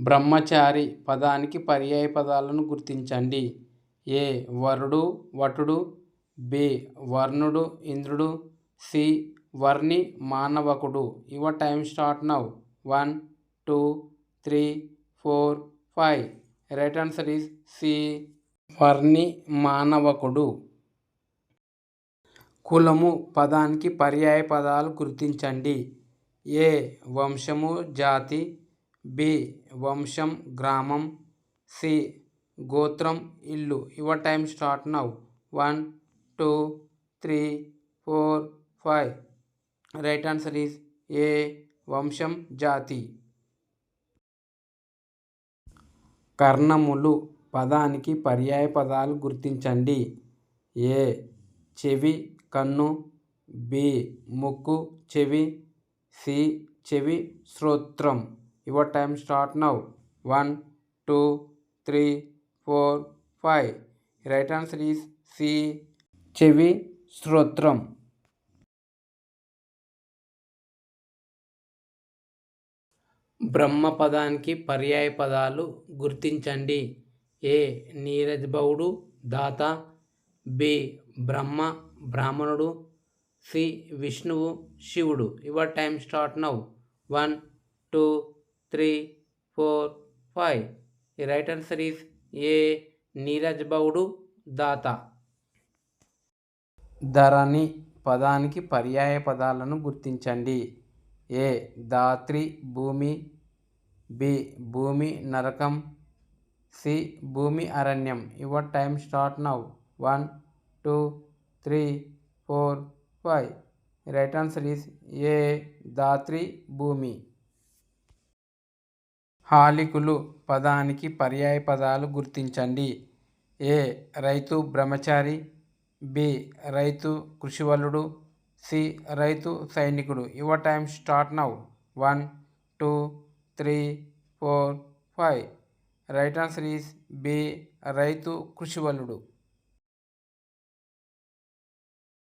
బ్రహ్మచారి పదానికి పర్యాయ పదాలను గుర్తించండి. ఏ. వరుడు వటుడు బి. వర్ణుడు ఇంద్రుడు సి. వర్ణి మానవకుడు. Your time start now one two three four five right answer is C వర్ణి మానవకుడు. కులము పదానికి పర్యాయ పదాలు గుర్తించండి. ఏ. వంశము జాతి బి. వంశం గ్రామం. సి. గోత్రం ఇల్లు. Your time start now one two three four five right answer is A వంశం జాతి. కర్ణములు పదానికి పర్యాయ పదాలు గుర్తించండి. ఏ చెవి కన్ను. బి ముక్కు చెవి. సి చెవి శ్రోత్రం. Your time start now. One two three four five. Right answer is C. చెవి శ్రోత్రం బ్రహ్మ పదానికి పర్యాయ పదాలు గుర్తించండి. ఏ నీరజ్బౌడు దాత. బి బ్రహ్మ బ్రాహ్మణుడు. సి విష్ణువు శివుడు. Your time start now. One two four five. ఈ రైట్ ఆన్సర్ ఈస్ ఏ. నీరజ్బౌడు దాత. ధరణి పదానికి పర్యాయ పదాలను గుర్తించండి. ఏ. దాత్రి భూమి. బి. భూమి నరకం. సి. భూమి అరణ్యం. Your time start now. One two three four five. Right answer is A. Dhatri భూమి. హాలికులు పదానికి పర్యాయ పదాలు గుర్తించండి. ఏ. రైతు బ్రహ్మచారి బి. రైతు కృషివలుడు సి. రైతు సైనికుడు. Your time start now. One two three four five. Right answer is B. రైతు కృషివలుడు